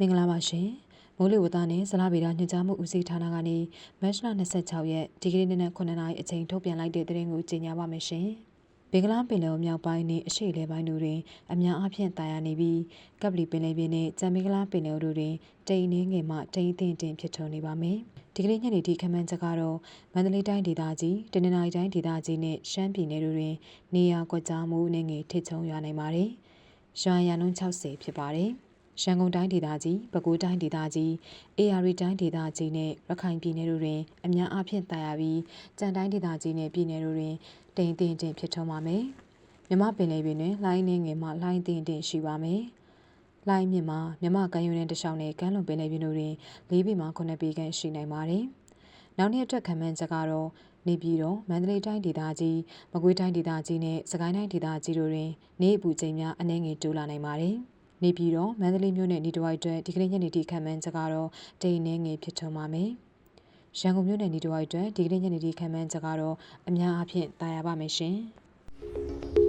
မင်္ဂလာပါရှင်မိုးလေဝသနဲ့ဇလဗေဒညွှန်ကြားမှုဦးစီးဌာနကနေမတ်လ26ရက်ဒီကနေ့နေ့နက်9နာရီအချိန်ထုတ်ပြန်လိုက်တဲ့သတင်းကိုကြေညာပါမယ်ရှင်ဘင်္ဂလားပင်လယ်မြောက်ပိုင်းနဲ့အရှေ့လေပိုင်းတို့တွင်အများအားဖြင့်တာယာနေပြီးကပ်ပလီပင်လယ်ပြင်နဲ့ကြံမင်္ဂလာပင်လယ်တို့တွင်တိမ်နှင်းငယ်မှတိမ်အထင်တင်ဖြစ်ထွန်းနေပါမယ်ဒီကနေ့ညနေဒီခမန်းချက်ကတော့မန္တလေးတိုင်းဒေသကြီးတနင်္သာရီတိုင်းဒေသကြီးနဲ့ရှမ်းပြည်နယ်တို့တွင်နေရာကွက်ကြားမှုနဲ့ငယ်ထစ်ချုံရွာနိုင်ပါတယ်ရွာရန်နှုန်း60ဖြစ်ပါတယ် ရန်ကုန်တိုင်းဒေသကြီးပဲခူးတိုင်းဒေသကြီးအေရီတိုင်းဒေသကြီးနဲ့ရခိုင်ပြည်နယ်တို့တွင်အများအားဖြင့်တာယာပြီးကြံတိုင်းဒေသကြီးနဲ့ပြည်နယ်တို့တွင်တိမ်တင်တင်ဖြစ်ထွန်းပါမယ်မြမပင်လယ်ပြင်တွင်လိုင်းနှင်းငယ်မှလိုင်းတင်တင်ရှိပါမယ်လိုင်းမြင့်မှာမြမကမ်းရိုးတန်းတစ်လျှောက်နဲ့ကမ်းလွန်ပင်လယ်ပြင်တို့တွင်၄ပေမှ9ပေခန့်ရှိနိုင်ပါတယ်နောက်နေ့အတွက်ခံမှန်းချက်ကတော့နေပြည်တော်မန္တလေးတိုင်းဒေသကြီးမကွေးတိုင်းဒေသကြီးနဲ့စကိုင်းတိုင်းဒေသကြီးတို့တွင် နေအပူချိန်များအနည်းငယ်တိုးလာနိုင်ပါတယ်။ နေပြည်တော်မန္တလေးမြို့နယ်ဤတစ်ဝိုက်အတွက်ဒီကနေ့ညနေထိခံမှန်းချက်ကတော့တိမ်နှင်းငယ်ဖြစ်ထွန်းပါမယ်။ရန်ကုန်မြို့နယ်ဤတစ်ဝိုက်အတွက်ဒီကနေ့ညနေထိခံမှန်းချက်ကတော့အများအားဖြင့်တာယာပါမယ်ရှင်။